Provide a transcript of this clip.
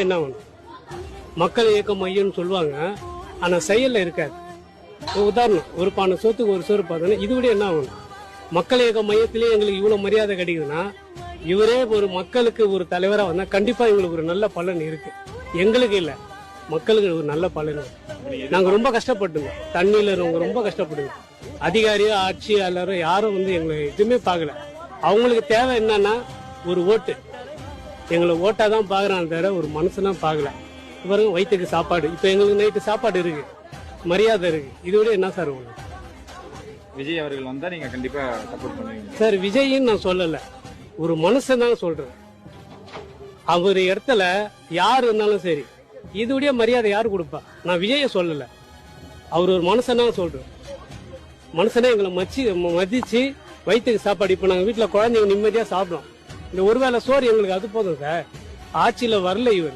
என்ன ஒண்ணு? மக்கள் இயக்க மையம்னு சொல்லுவாங்க. ஆனால் செயலில் இருக்காது. உதாரணம் ஒரு பானை சோத்துக்கு ஒரு சோறு பார்த்தோன்னா இது விட என்ன ஆகணும் மக்கள் இயக்க மையத்திலே எங்களுக்கு இவ்வளோ மரியாதை கிடைக்குதுன்னா இவரே ஒரு மக்களுக்கு ஒரு தலைவராக வந்தால் கண்டிப்பாக எங்களுக்கு ஒரு நல்ல பலன் இருக்கு. எங்களுக்கு இல்லை. மக்களுக்கு ஒரு நல்ல பலன் நாங்கள் ரொம்ப கஷ்டப்பட்டுங்க. தண்ணியில் இருக்கிறவங்க ரொம்ப கஷ்டப்படுங்க. அதிகாரியோ ஆட்சியாளரோ யாரும் வந்து எங்களை எதுவுமே பார்க்கல. அவங்களுக்கு தேவை என்னன்னா ஒரு ஓட்டு. எங்களை ஓட்டா தான் பாக்குறாங்க தவிர ஒரு மனுஷனா பார்க்கல. பாருங்க வயிற்றுக்கு சாப்பாடு. இப்போ எங்களுக்கு நைட்டு சாப்பாடு இருக்கு. மரியாதை இருக்கு. இது விட என்ன சார் உங்களுக்கு விஜய் அவர்கள் வந்தா நீங்க கண்டிப்பா சப்போர்ட் பண்ணுவீங்க. சார் விஜய்ன்னு நான் சொல்லல. ஒரு மனுஷன் தான் சொல்றேன். அவர் இடத்துல யார் இருந்தாலும் சரி இதுடைய மரியாதை யார் கொடுப்பா? நான் விஜய சொல்லல. அவர் ஒரு மனுஷனா சொல்றேன். மனுஷனே எங்களை மச்சி மதிச்சு வயிற்றுக்கு சாப்பாடு. இப்போ நாங்கள் வீட்டில் குழந்தைங்க நிம்மதியாக சாப்பிடுறோம். இந்த ஒருவேளை சோறு எங்களுக்கு அது போதும் சார். ஆட்சியில் வரல இவர்.